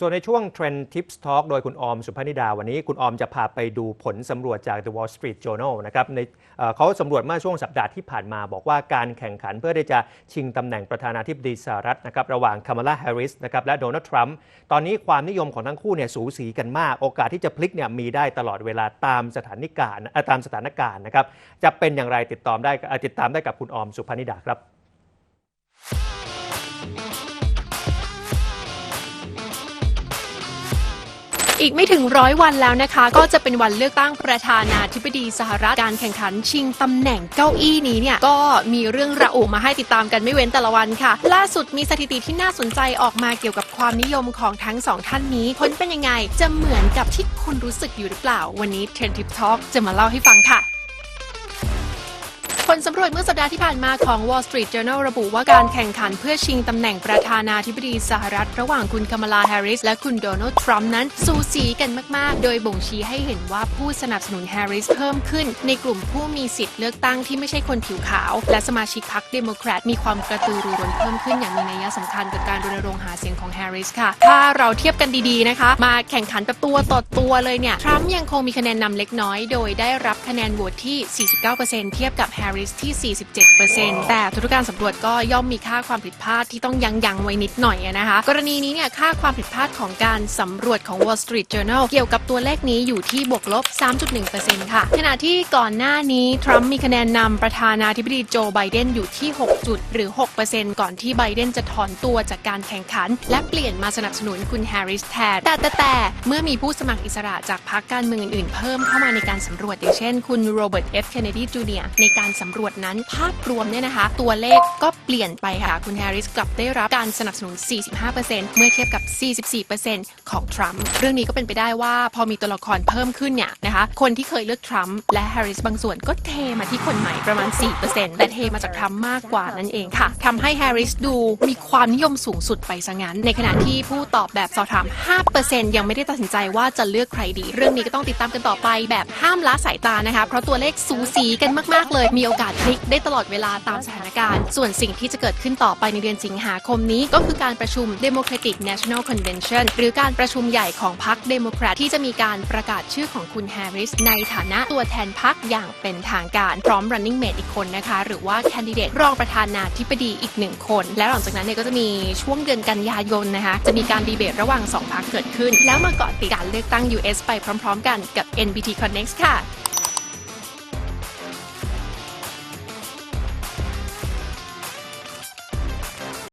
ส่วนในช่วง Trend Tips Talk โดยคุณออมสุพนิดาวันนี้ คุณออมจะพาไปดูผลสำรวจจาก The Wall Street Journal นะครับในเเขาสำรวจเมื่อช่วงสัปดาห์ที่ผ่านมาบอกว่าการแข่งขันเพื่อที่จะชิงตำแหน่งประธานาธิบดีสหรัฐนะครับระหว่างคามาลาแฮร์ริสนะครับและโดนัลด์ทรัมป์ตอนนี้ความนิยมของทั้งคู่เนี่ยสูสีกันมาก โอกาสที่จะพลิกเนี่ยมีได้ตลอดเวลาตามสถานการณ์ตามสถานการณ์นะครับจะเป็นอย่างไรติดตามได้ติดตามได้กับคุณออมสุพนิดาครับ อีกไม่ถึงร้อยวันแล้วนะคะ ก็จะเป็นวันเลือกตั้งประธานาธิบดีสหรัฐการแข่งขันชิงตำแหน่งเก้าอี้นี้เนี่ยก็มีเรื่องระอุมาให้ติดตามกันไม่เว้นแต่ละวันค่ะ ล่าสุดมีสถิติที่น่าสนใจออกมาเกี่ยวกับความนิยมของทั้งสองท่านนี้ผลเป็นยังไงจะเหมือนกับที่คุณรู้สึกอยู่หรือเปล่า วันนี้เทรนทิปท็อกจะมาเล่าให้ฟังค่ะ ผลสำรวจเมื่อสัปดาห์ที่ผ่านมาของ Wall Street Journal ระบุว่าการแข่งขันเพื่อชิงตำแหน่งประธานาธิบดีสหรัฐ ระหว่างคุณคามาลาแฮร์ริส และคุณโดนัลด์ทรัมป์นั้น สูสีกันมาก ๆ โดยบ่งชี้ให้เห็นว่าผู้สนับสนุนแฮร์ริสเพิ่มขึ้น ในกลุ่มผู้มีสิทธิ์เลือกตั้งที่ไม่ใช่คนผิวขาว และสมาชิกพรรคเดโมแครตมีความกระตือรือร้นเพิ่มขึ้นอย่างมีนัยสำคัญกับการรณรงค์หาเสียงของแฮร์ริสค่ะ ถ้าเราเทียบกันดี ๆ นะคะ มาแข่งขันแบบตัวต่อตัวเลยเนี่ยทรัมป์ยังคงมีคะแนนนำเล็กน้อย โดยได้รับคะแนนโหวตที่ 49%เทียบกับแฮร์ริสที่ 47%แต่ทุกการสำรวจก็ย่อมมีค่าความผิดพลาดที่ต้องยังยังไว้นิดหน่อยนะคะ กรณีนี้เนี่ยค่าความผิดพลาดของการสำรวจของ Wall Street Journal เกี่ยวกับตัวเลขนี้อยู่ที่บวกลบ 3.1%ค่ะ ขณะที่ก่อนหน้านี้ทรัมป์มีคะแนนนำประธานาธิบดีโจไบเดนอยู่ที่ 6 จุดหรือ 6%ก่อนที่ไบเดนจะถอนตัวจากการแข่งขัน และเปลี่ยนมาสนับสนุนคุณแฮร์ริสแทนแต่แต่แต่เมื่อมีผู้สมัครอิสระจากพรรคการเมืองอื่นๆ เพิ่มเข้ามาในการสำรวจอย่างเช่น คุณโรเบิร์ตเอฟเคนเนดีจูเนียในการสำรวจนั้นภาพรวมเนี่ยนะคะ ตัวเลขก็เปลี่ยนไปค่ะ คุณแฮร์ริสกลับได้รับการสนับสนุน 45%เมื่อเทียบกับ 44%ของทรัมป์เรื่องนี้ก็เป็นไปได้ว่าพอมีตัวละครเพิ่มขึ้นเนี่ยนะคะคนที่เคยเลือกทรัมป์และแฮร์ริสบางส่วนก็เทมาที่คนใหม่ประมาณ 4%แต่เทมาจากทรัมป์มากกว่านั่นเองค่ะทำให้แฮร์ริสดูมีความนิยมสูงสุดไปซะงั้น ในขณะที่ผู้ตอบแบบสอบถาม 5%ยังไม่ได้ตัดสินใจว่าจะเลือกใครดี เรื่องนี้ก็ต้องติดตามกันต่อไปแบบห้ามละสายตานะคะ เพราะตัวเลขสูสีกันมาก ๆ เลยมีโอกาสพลิกได้ตลอดเวลาตามสถานการณ์ ส่วนสิ่งที่จะเกิดขึ้นต่อไปในเดือนสิงหาคมนี้ ก็คือการประชุม Democratic National Convention หรือการประชุมใหญ่ของพรรคเดโมแครตที่จะมีการประกาศชื่อของคุณแฮร์ริสในฐานะตัวแทนพรรคอย่างเป็นทางการพร้อม running mate อีกคนนะคะ หรือว่าแคนดิเดตรองประธานาธิบดีอีกหนึ่งคน แล้วหลังจากนั้นเนี่ยก็จะมีช่วงเดือนกันยายนนะคะจะมีการดีเบตระหว่างสองพรรคเกิดขึ้น แล้วมาเกาะติดการเลือกตั้ง US ไปพร้อม ๆ กันกับ NBT Connect ค่ะ